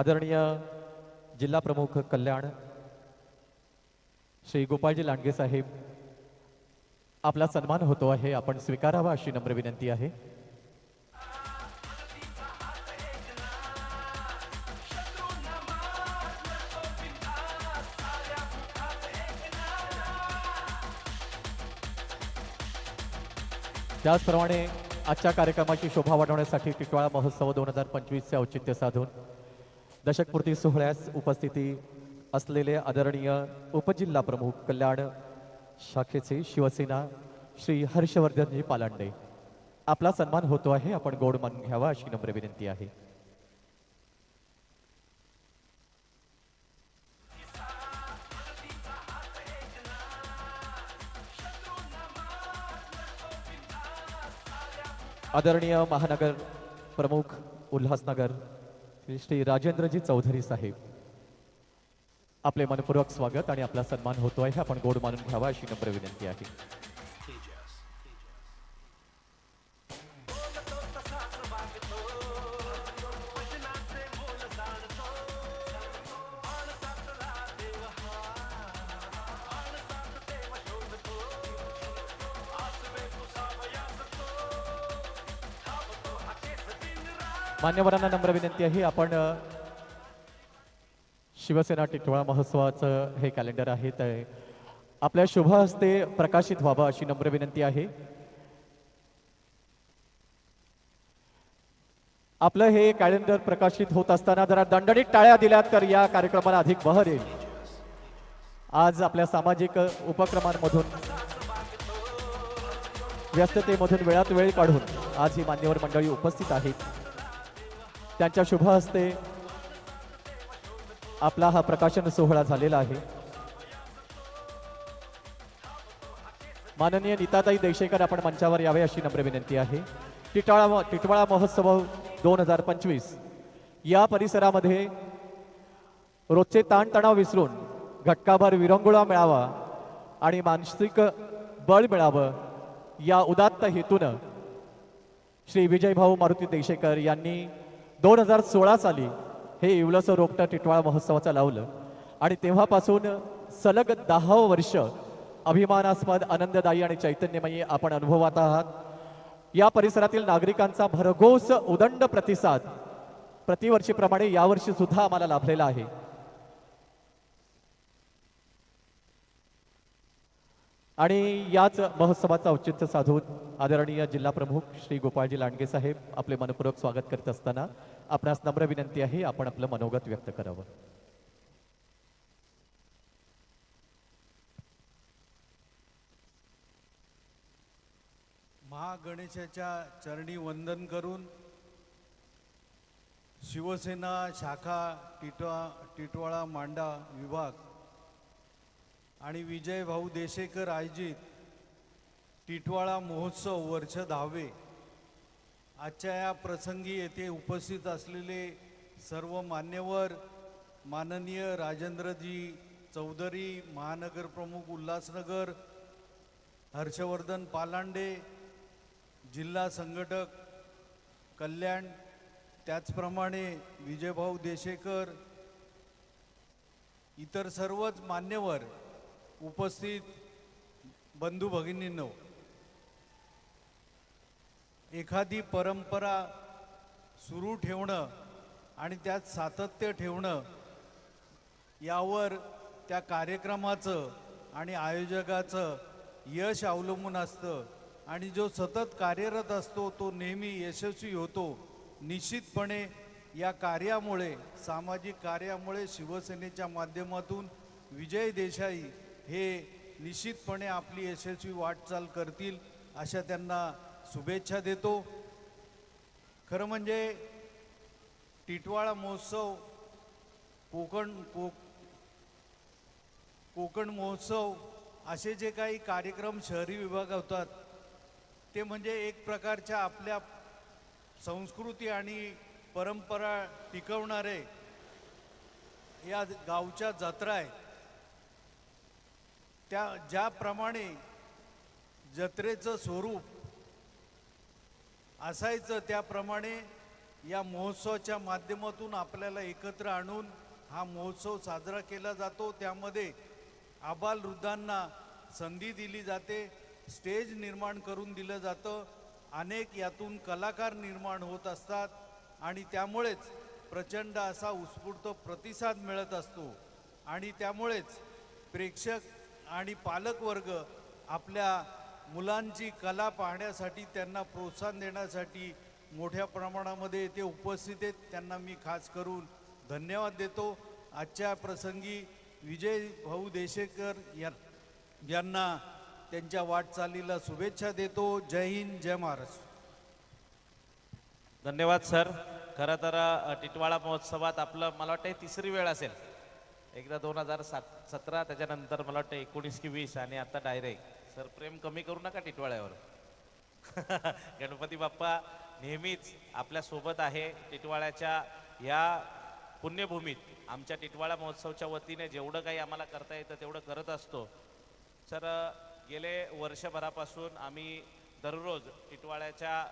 आदरणीय जिल्हा प्रमुख कल्याण श्री गोपाळजी लांडगे साहेब आपला सन्मान होतो आहे आपण स्वीकारावा अशी नम्र विनंती आहे. त्याचप्रमाणे आजच्या कार्यक्रमाची शोभा वाढवण्यासाठी टिटवाळा महोत्सव दोन हजार पंचवीसचे औचित्य साधून दशकपूर्ती सोहळ्यास उपस्थिती असलेले आदरणीय उपजिल्हा प्रमुख कल्याण शाखेचे शिवसेना श्री हर्षवर्धनजी पालांडे. आपला सन्मान होतो आहे आपण गोड मान घ्यावा अशी नम्र विनंती आहे. आदरणीय महानगर प्रमुख उल्हासनगर श्री राजेंद्रजी चौधरी साहेब. आपले मनपूर्वक स्वागत आणि आपला सन्मान होतो आहे आपण गोड मानून घ्यावा अशी नम्र विनंती आहे. मान्यवरांना नम्र विनंती आहे. आपण शिवसेना टिटवाळा महोत्सवाचं हे कॅलेंडर आहे. तर आपल्या शुभ हस्ते प्रकाशित व्हावं अशी नम्र विनंती आहे. आपलं हे कॅलेंडर प्रकाशित होत असताना जरा दणदणीत टाळ्या दिल्यात तर या कार्यक्रमाला अधिक बहर येईल. आज आपल्या सामाजिक उपक्रमांमधून व्यस्ततेमधून वेळात वेळ काढून आज ही मान्यवर मंडळी उपस्थित आहेत. त्यांच्या शुभ हस्ते आपला हा प्रकाशन सोहळा झालेला आहे. माननीय नीताताई देशेकर आपण मंचावर यावे अशी नम्र विनंती आहे. टिटाळा टिटवाळा महोत्सव दोन हजार पंचवीस या परिसरामध्ये रोजचे ताणतणाव विसरून घटकाभर विरंगुळा मिळावा आणि मानसिक बळ मिळावं या उदात्त हेतून श्री विजयभाऊ मारुती देशेकर यांनी दोन हजार सोळा साली हे इवलसं रोपटं टिटवाळा महोत्सवाचं लावलं. आणि तेव्हापासून सलग दहाव वर्ष अभिमानास्पद आनंददायी आणि चैतन्यमयी आपण अनुभवत आहात. या परिसरातील नागरिकांचा भरघोस उदंड प्रतिसाद प्रतिवर्षीप्रमाणे यावर्षी सुद्धा आम्हाला लाभलेला आहे. आणि याच महोत्सवाचा औचित्य साधून आदरणीय जिल्हा प्रमुख श्री गोपाळजी लांडगे साहेब आपले मनपूर्वक स्वागत करत असताना आपणास नम्र विनंती आहे आपण आपलं मनोगत व्यक्त करावं. महागणेशाच्या चरणी वंदन करून शिवसेना शाखा टिटवा टिटवाळा मांडा विभाग आणि विजय भाऊ देशेकर आयोजित टिटवाळा महोत्सव वर्ष दहावे आजच्या या प्रसंगी येथे उपस्थित असलेले सर्व मान्यवर माननीय राजेंद्रजी चौधरी महानगर प्रमुख उल्हासनगर हर्षवर्धन पालांडे जिल्हा संघटक कल्याण त्याचप्रमाणे विजयभाऊ देशेकर इतर सर्वच मान्यवर उपस्थित बंधू भगिनींनो एखादी परंपरा सुरू ठेवणं आणि त्यात सातत्य ठेवणं यावर त्या कार्यक्रमाचं आणि आयोजकाचं यश अवलंबून असतं. आणि जो सतत कार्यरत असतो तो नेहमी यशस्वी होतो. निश्चितपणे या कार्यामुळे सामाजिक कार्यामुळे शिवसेनेच्या माध्यमातून विजय देसाई हे निश्चितपणे आपली यशस्वी वाटचाल करतील अशा त्यांना शुभेच्छा देतो. खरं म्हणजे टिटवाळा महोत्सव कोकण को कोकण महोत्सव असे जे काही कार्यक्रम शहरी विभाग होतात ते म्हणजे एक प्रकारच्या आपल्या संस्कृती आणि परंपरा टिकवणारे या गावच्या जत्रा आहेत त्या ज्याप्रमाणे जत्रेचं स्वरूप असायचं त्याप्रमाणे या महोत्सवाच्या माध्यमातून आपल्याला एकत्र आणून हा महोत्सव साजरा केला जातो. त्यामध्ये आबाल वृद्धांना संधी दिली जाते स्टेज निर्माण करून दिलं जातं अनेक यातून कलाकार निर्माण होत असतात आणि त्यामुळेच प्रचंड असा उत्स्फूर्त प्रतिसाद मिळत असतो. आणि त्यामुळेच प्रेक्षक आणि पालकवर्ग आपल्या मुलांची कला पाहण्यासाठी त्यांना प्रोत्साहन देण्यासाठी मोठ्या प्रमाणामध्ये येथे उपस्थित आहेत. त्यांना मी खास करून धन्यवाद देतो. आजच्या प्रसंगी विजय भाऊ देशेकर या यांना त्यांच्या वाटचालीला शुभेच्छा देतो. जय हिंद जय महाराष्ट्र. धन्यवाद सर. खरं तर टिटवाळा महोत्सवात आपलं मला वाटतं तिसरी वेळ असेल. एकदा दोन हजार सात सतरा त्याच्यानंतर मला वाटतं एकोणीस की वीस आणि आता डायरेक्ट सर प्रेम कमी करू नका टिटवाळ्यावर. गणपती बाप्पा नेहमीच आपल्यासोबत आहे टिटवाळ्याच्या या पुण्यभूमीत. आमच्या टिटवाळा महोत्सवच्या वतीने जेवढं काही आम्हाला करता येतं तेवढं करत असतो. सर गेले वर्षभरापासून आम्ही दररोज टिटवाळ्याच्या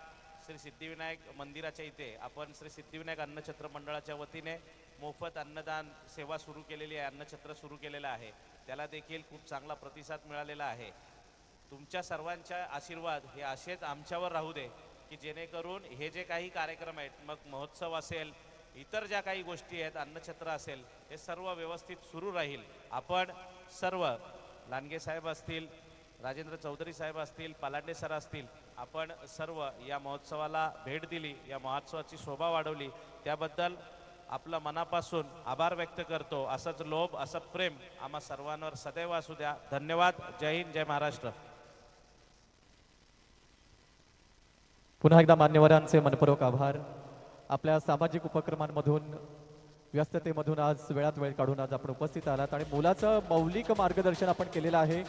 श्री सिद्धिविनायक मंदिराच्या इथे आपण श्री सिद्धिविनायक अन्नछत्र मंडळाच्या वतीने मोफत अन्नदान सेवा सुरू केलेली आहे अन्नछत्र सुरू केलेलं आहे. त्याला देखील खूप चांगला प्रतिसाद मिळालेला आहे. तुमच्या सर्वांच्या आशीर्वाद हे असेच आमच्यावर राहू दे की जेणेकरून हे जे काही कार्यक्रम आहेत मग महोत्सव असेल इतर ज्या काही गोष्टी आहेत अन्नछत्र असेल हे सर्व व्यवस्थित सुरू राहील. आपण सर्व लांडगे साहेब असतील राजेंद्र चौधरी साहेब असतील पालांडे सर असतील आपण सर्व या महोत्सवाला भेट दिली या महोत्सवाची शोभा वाढवली. त्याबद्दल आपलं मनापासून आभार व्यक्त करतो. असंच लोभ असं प्रेम आम्हा सर्वांवर सदैव असू द्या. धन्यवाद. जय हिंद जय महाराष्ट्र. पुन्हा एकदा मान्यवरांचे मनपूर्वक आभार. आपल्या सामाजिक उपक्रमांमधून व्यस्ततेमधून आज वेळात वेळ काढून आज आपण उपस्थित आलात आणि मुलाचं मौलिक मार्गदर्शन आपण केलेलं आहे.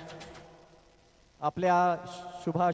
आपल्या शुभा